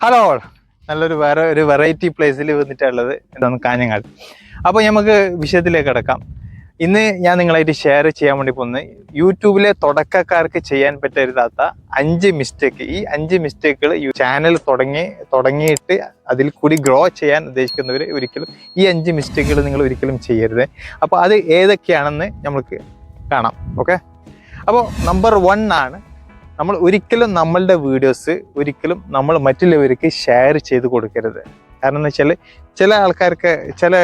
Hello നല്ലൊരു വേറെ ഒരു വെറൈറ്റി പ്ലേസിൽ വന്നിട്ടുള്ളത് എന്താണ് കാഞ്ഞങ്ങാട്. അപ്പോൾ നമുക്ക് വിഷയത്തിലേക്ക് കിടക്കാം. ഇന്ന് ഞാൻ നിങ്ങളായിട്ട് ഷെയർ ചെയ്യാൻ വേണ്ടി പോകുന്നത് യൂട്യൂബിലെ തുടക്കക്കാർക്ക് ചെയ്യാൻ പറ്റരുതാത്ത അഞ്ച് മിസ്റ്റേക്ക് ഈ അഞ്ച് മിസ്റ്റേക്കുകൾ ചാനൽ തുടങ്ങി തുടങ്ങിയിട്ട് അതിൽ കൂടി ഗ്രോ ചെയ്യാൻ ഉദ്ദേശിക്കുന്നവർ ഒരിക്കലും ഈ അഞ്ച് മിസ്റ്റേക്കുകൾ നിങ്ങൾ ഒരിക്കലും ചെയ്യരുത്. അപ്പോൾ അത് ഏതൊക്കെയാണെന്ന് നമ്മൾക്ക് കാണാം. ഓക്കെ അപ്പോൾ നമ്പർ വൺ ആണ് നമ്മൾ ഒരിക്കലും നമ്മളുടെ വീഡിയോസ് ഒരിക്കലും നമ്മൾ മറ്റുള്ളവർക്ക് ഷെയർ ചെയ്ത് കൊടുക്കരുത്. കാരണം എന്ന് വെച്ചാൽ ചില ആൾക്കാർക്ക് ചില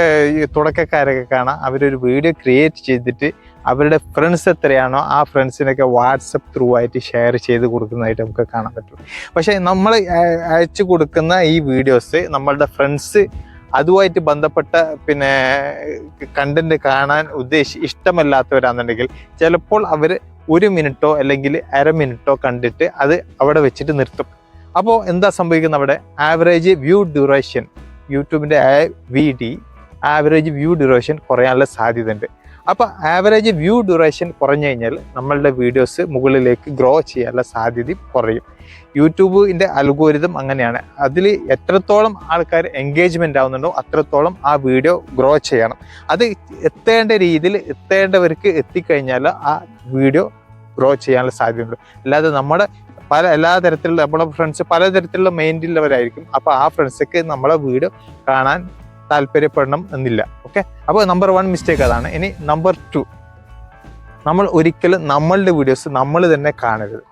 തുടക്കക്കാരൊക്കെ കാണാം അവരൊരു വീഡിയോ ക്രിയേറ്റ് ചെയ്തിട്ട് അവരുടെ ഫ്രണ്ട്സ് എത്രയാണോ ആ ഫ്രണ്ട്സിനൊക്കെ വാട്സപ്പ് ത്രൂ ആയിട്ട് ഷെയർ ചെയ്ത് കൊടുക്കുന്നതായിട്ട് നമുക്ക് കാണാൻ പറ്റും. പക്ഷേ നമ്മൾ അയച്ചു കൊടുക്കുന്ന ഈ വീഡിയോസ് നമ്മളുടെ ഫ്രണ്ട്സ് അതുമായിട്ട് ബന്ധപ്പെട്ട പിന്നെ കണ്ടന്റ് കാണാൻ ഉദ്ദേശി ഇഷ്ടമല്ലാത്തവരാണെന്നുണ്ടെങ്കിൽ ചിലപ്പോൾ അവർ ഒരു മിനിറ്റോ അല്ലെങ്കിൽ അര മിനിറ്റോ കണ്ടിട്ട് അത് അവിടെ വെച്ചിട്ട് നിർത്തും. അപ്പോൾ എന്താ സംഭവിക്കുന്നത് അവിടെ? Average view duration യൂട്യൂബിന്റെ V D average view duration കുറയാനുള്ള സാധ്യതയുണ്ട്. അപ്പോൾ ആവറേജ് വ്യൂ ഡ്യൂറേഷൻ കുറഞ്ഞു കഴിഞ്ഞാൽ നമ്മളുടെ വീഡിയോസ് മുകളിലേക്ക് ഗ്രോ ചെയ്യാനുള്ള സാധ്യത കുറയും. യൂട്യൂബിന്റെ അൽഗോരിതം അങ്ങനെയാണ്. അതിൽ എത്രത്തോളം ആൾക്കാർ എൻഗേജ്മെന്റ് ആവുന്നുണ്ടോ അത്രത്തോളം ആ വീഡിയോ ഗ്രോ ചെയ്യണം. അത് എത്തേണ്ട രീതിയിൽ എത്തേണ്ടവർക്ക് എത്തിക്കഴിഞ്ഞാൽ ആ വീഡിയോ ഗ്രോ ചെയ്യാനുള്ള സാധ്യതയുണ്ട്. അല്ലാതെ നമ്മുടെ പല എല്ലാ തരത്തിലുള്ള നമ്മുടെ ഫ്രണ്ട്സ് പലതരത്തിലുള്ള മൈൻഡിലുള്ളവരായിരിക്കും അപ്പോൾ ആ ഫ്രണ്ട്സൊക്കെ നമ്മളെ വീഡിയോ കാണാൻ താല്പര്യപ്പെടണം എന്നില്ല. ഓക്കെ അപ്പോൾ നമ്പർ വൺ മിസ്റ്റേക്ക് അതാണ്. ഇനി നമ്പർ ടു നമ്മൾ ഒരിക്കലും നമ്മളുടെ വീഡിയോസ് നമ്മൾ തന്നെ കാണരുത്.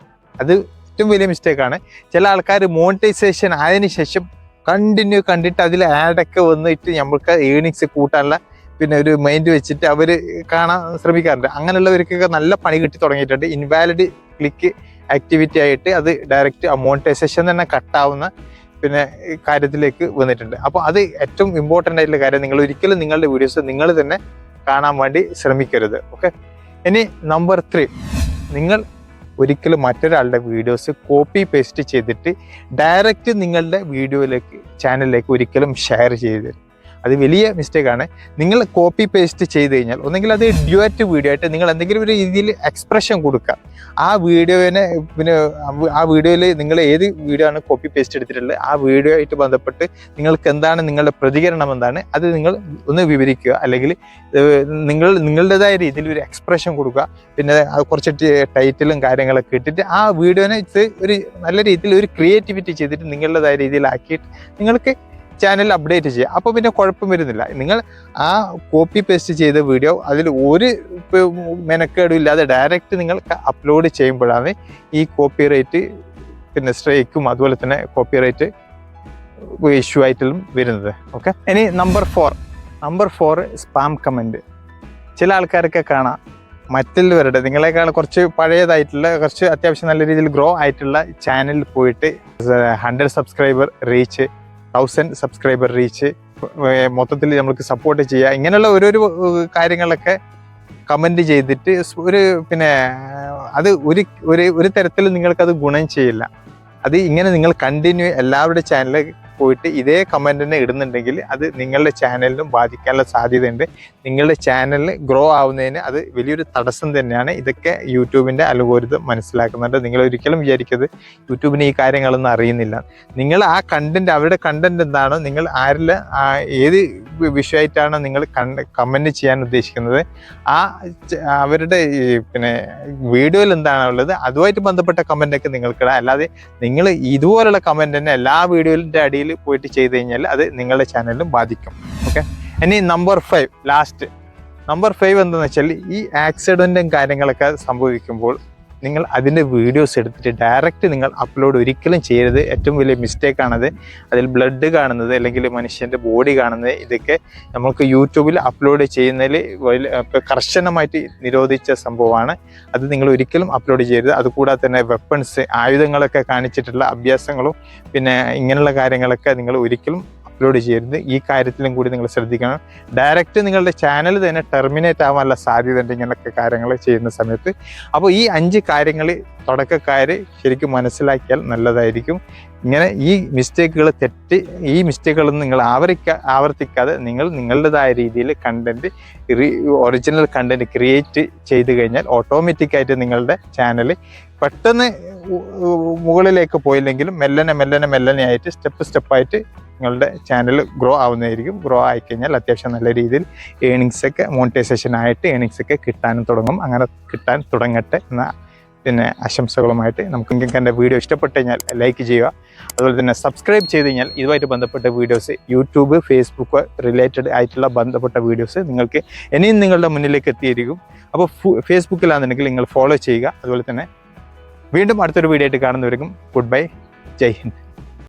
അത് ഏറ്റവും വലിയ മിസ്റ്റേക്കാണ് ചില ആൾക്കാർ മോണിറ്റൈസേഷൻ ആയതിനു ശേഷം കണ്ടിന്യൂ കണ്ടിട്ട് അതിൽ ആഡൊക്കെ വന്നിട്ട് നമ്മൾക്ക് ഏണിങ്സ് കൂട്ടാനുള്ള പിന്നെ ഒരു മൈൻഡ് വെച്ചിട്ട് അവർ കാണാൻ ശ്രമിക്കാറുണ്ട്. അങ്ങനെയുള്ളവർക്കൊക്കെ നല്ല പണി കിട്ടി തുടങ്ങിയിട്ടുണ്ട്. ഇൻവാലിഡ് ക്ലിക്ക് ആക്ടിവിറ്റി ആയിട്ട് അത് ഡയറക്റ്റ് മോണിറ്റൈസേഷൻ തന്നെ കട്ടാവുന്ന പിന്നെ കാര്യത്തിലേക്ക് വന്നിട്ടുണ്ട്. അപ്പോൾ അത് ഏറ്റവും ഇമ്പോർട്ടന്റ് ആയിട്ടുള്ള കാര്യം നിങ്ങൾ ഒരിക്കലും നിങ്ങളുടെ വീഡിയോസ് നിങ്ങൾ തന്നെ കാണാൻ വേണ്ടി ശ്രമിക്കരുത്. ഓക്കെ ഇനി നമ്പർ ത്രീ നിങ്ങൾ ഒരിക്കലും മറ്റൊരാളുടെ വീഡിയോസ് കോപ്പി പേസ്റ്റ് ചെയ്തിട്ട് ഡയറക്റ്റ് നിങ്ങളുടെ വീഡിയോയിലേക്ക് ചാനലിലേക്ക് ഒരിക്കലും ഷെയർ ചെയ്യരുത്. അത് വലിയ മിസ്റ്റേക്കാണ് നിങ്ങൾ കോപ്പി പേസ്റ്റ് ചെയ്ത് കഴിഞ്ഞാൽ ഒന്നെങ്കിൽ അത് ഡ്യുവറ്റ് വീഡിയോ ആയിട്ട് നിങ്ങൾ എന്തെങ്കിലും ഒരു രീതിയിൽ എക്സ്പ്രഷൻ കൊടുക്കുക. ആ വീഡിയോനെ പിന്നെ ആ വീഡിയോയിൽ നിങ്ങൾ ഏത് വീഡിയോ ആണ് കോപ്പി പേസ്റ്റ് എടുത്തിട്ടുള്ളത് ആ വീഡിയോ ആയിട്ട് ബന്ധപ്പെട്ട് നിങ്ങൾക്ക് എന്താണ് നിങ്ങളുടെ പ്രതികരണം എന്താണ് അത് നിങ്ങൾ ഒന്ന് വിവരിക്കുക. അല്ലെങ്കിൽ നിങ്ങൾ നിങ്ങളുടേതായ രീതിയിൽ ഒരു എക്സ്പ്രഷൻ കൊടുക്കുക. പിന്നെ കുറച്ച് ടൈറ്റിലും കാര്യങ്ങളൊക്കെ ഇട്ടിട്ട് ആ വീഡിയോനെ ഒരു നല്ല രീതിയിൽ ഒരു ക്രിയേറ്റിവിറ്റി ചെയ്തിട്ട് നിങ്ങളുടേതായ രീതിയിലാക്കിയിട്ട് നിങ്ങൾക്ക് ചാനൽ അപ്ഡേറ്റ് ചെയ്യുക അപ്പോൾ പിന്നെ കുഴപ്പം വരുന്നില്ല. നിങ്ങൾ ആ കോപ്പി പേസ്റ്റ് ചെയ്ത വീഡിയോ അതിൽ ഒരു മെനക്കേടും ഇല്ലാതെ ഡയറക്റ്റ് നിങ്ങൾ അപ്ലോഡ് ചെയ്യുമ്പോഴാണ് ഈ കോപ്പി റേറ്റ് പിന്നെ സ്ട്രൈക്കും അതുപോലെ തന്നെ കോപ്പി റേറ്റ് ഇഷ്യൂ ആയിട്ടും വരുന്നത്. ഓക്കെ ഇനി number four number four spam comment ചില ആൾക്കാരൊക്കെ കാണാം. മറ്റുള്ളവരുടെ നിങ്ങളെക്കാൾ കുറച്ച് പഴയതായിട്ടുള്ള കുറച്ച് അത്യാവശ്യം നല്ല രീതിയിൽ ഗ്രോ ആയിട്ടുള്ള ചാനലിൽ പോയിട്ട് hundred subscriber reach thousand subscriber reach മൊത്തത്തിൽ നമ്മൾക്ക് സപ്പോർട്ട് ചെയ്യുക ഇങ്ങനെയുള്ള ഓരോരോ കാര്യങ്ങളൊക്കെ കമന്റ് ചെയ്തിട്ട് ഒരു പിന്നെ അത് ഒരു ഒരു ഒരു തരത്തിൽ നിങ്ങൾക്കത് ഗുണം ചെയ്യില്ല. അത് ഇങ്ങനെ നിങ്ങൾ കണ്ടിന്യൂ എല്ലാവരുടെ ചാനലിൽ പോയിട്ട് ഇതേ കമന്റ് തന്നെ ഇടുന്നുണ്ടെങ്കിൽ അത് നിങ്ങളുടെ ചാനലിനും ബാധിക്കാനുള്ള സാധ്യതയുണ്ട്. നിങ്ങളുടെ ചാനലിൽ ഗ്രോ ആവുന്നതിന് അത് വലിയൊരു തടസ്സം തന്നെയാണ്. ഇതൊക്കെ യൂട്യൂബിന്റെ അലുഗോരിതം മനസ്സിലാക്കുന്നുണ്ട്. നിങ്ങൾ ഒരിക്കലും വിചാരിക്കരുത്. യൂട്യൂബിന് ഈ കാര്യങ്ങളൊന്നും അറിയുന്നില്ല. നിങ്ങൾ ആ കണ്ടന്റ് അവരുടെ കണ്ടന്റ് എന്താണോ നിങ്ങൾ ആരിൽ ഏത് വിഷയമായിട്ടാണോ നിങ്ങൾ കണ്ട് കമന്റ് ചെയ്യാൻ ഉദ്ദേശിക്കുന്നത് ആ അവരുടെ പിന്നെ വീഡിയോയിൽ എന്താണോ ഉള്ളത് അതുമായിട്ട് ബന്ധപ്പെട്ട കമന്റൊക്കെ നിങ്ങൾക്കിടാം. അല്ലാതെ നിങ്ങൾ ഇതുപോലുള്ള കമന്റ് തന്നെ എല്ലാ വീഡിയോയിലിന്റെ അടിയിൽ പോയിട്ട് ചെയ്ത് കഴിഞ്ഞാൽ അത് നിങ്ങളുടെ ചാനലിനും ബാധിക്കും. ഓക്കെ ഇനി number five last number five എന്താണെന്ന് വെച്ചാൽ ഈ ആക്സിഡന്റും കാര്യങ്ങളൊക്കെ സംഭവിക്കുമ്പോൾ നിങ്ങൾ അതിന്റെ വീഡിയോസ് എടുത്തിട്ട് ഡയറക്റ്റ് നിങ്ങൾ അപ്ലോഡ് ഒരിക്കലും ചെയ്യരുത്. ഏറ്റവും വലിയ മിസ്റ്റേക്കാണത് അതിൽ ബ്ലഡ് കാണുന്നത് അല്ലെങ്കിൽ മനുഷ്യന്റെ ബോഡി കാണുന്നത് ഇതൊക്കെ നമുക്ക് യൂട്യൂബിൽ അപ്ലോഡ് ചെയ്യുന്നതിൽ കർശനമായിട്ട് നിരോധിച്ച സംഭവമാണ്. അത് നിങ്ങൾ ഒരിക്കലും അപ്ലോഡ് ചെയ്യരുത്. അതുകൂടാതെ തന്നെ വെപ്പൺസ് ആയുധങ്ങളൊക്കെ കാണിച്ചിട്ടുള്ള അഭ്യാസങ്ങളും പിന്നെ ഇങ്ങനെയുള്ള കാര്യങ്ങളൊക്കെ നിങ്ങൾ ഒരിക്കലും അപ്ലോഡ് ചെയ്യരുത്. ഈ കാര്യത്തിലും കൂടി നിങ്ങൾ ശ്രദ്ധിക്കണം. ഡയറക്റ്റ് നിങ്ങളുടെ ചാനൽ തന്നെ ടെർമിനേറ്റ് ആവാനുള്ള സാധ്യത ഉണ്ട് ഇങ്ങനെയൊക്കെ കാര്യങ്ങൾ ചെയ്യുന്ന സമയത്ത്. അപ്പോൾ ഈ അഞ്ച് കാര്യങ്ങൾ തുടക്കക്കാർ ശരിക്കും മനസ്സിലാക്കിയാൽ നല്ലതായിരിക്കും. ഇങ്ങനെ ഈ മിസ്റ്റേക്കുകൾ തെറ്റ് ഈ മിസ്റ്റേക്കുകളൊന്നും നിങ്ങൾ ആവർത്തിക്ക ആവർത്തിക്കാതെ നിങ്ങൾ നിങ്ങളുടേതായ രീതിയിൽ കണ്ടന്റ് ഒറിജിനൽ കണ്ടന്റ് ക്രിയേറ്റ് ചെയ്ത് കഴിഞ്ഞാൽ ഓട്ടോമാറ്റിക്കായിട്ട് നിങ്ങളുടെ ചാനൽ പെട്ടെന്ന് മുകളിലേക്ക് പോയില്ലെങ്കിലും മെല്ലനെ മെല്ലനെ മെല്ലനെ ആയിട്ട് സ്റ്റെപ്പ് സ്റ്റെപ്പായിട്ട് നിങ്ങളുടെ ചാനൽ ഗ്രോ ആവുന്നതായിരിക്കും. ഗ്രോ ആയിക്കഴിഞ്ഞാൽ അത്യാവശ്യം നല്ല രീതിയിൽ ഏണിങ്സ് ഒക്കെ മോണിറ്റൈസേഷൻ ആയിട്ട് ഏണിങ്സ് ഒക്കെ കിട്ടാനും തുടങ്ങും. അങ്ങനെ കിട്ടാൻ തുടങ്ങട്ടെ എന്ന പിന്നെ ആശംസകളുമായിട്ട് നമുക്ക് നിങ്ങൾക്ക് എന്റെ വീഡിയോ ഇഷ്ടപ്പെട്ട് കഴിഞ്ഞാൽ ലൈക്ക് ചെയ്യുക. അതുപോലെ തന്നെ സബ്സ്ക്രൈബ് ചെയ്ത് കഴിഞ്ഞാൽ ഇതുമായിട്ട് ബന്ധപ്പെട്ട വീഡിയോസ് യൂട്യൂബ് ഫേസ്ബുക്ക് റിലേറ്റഡ് ആയിട്ടുള്ള ബന്ധപ്പെട്ട വീഡിയോസ് നിങ്ങൾക്ക് ഇനിയും നിങ്ങളുടെ മുന്നിലേക്ക് എത്തിയിരിക്കും. അപ്പോൾ ഫേസ്ബുക്കിലാണെന്നുണ്ടെങ്കിൽ നിങ്ങൾ ഫോളോ ചെയ്യുക. അതുപോലെ തന്നെ വീണ്ടും അടുത്തൊരു വീഡിയോ ആയിട്ട് കാണുന്നവർക്കും ഗുഡ് ബൈ ജയ് ഹിന്ദ്.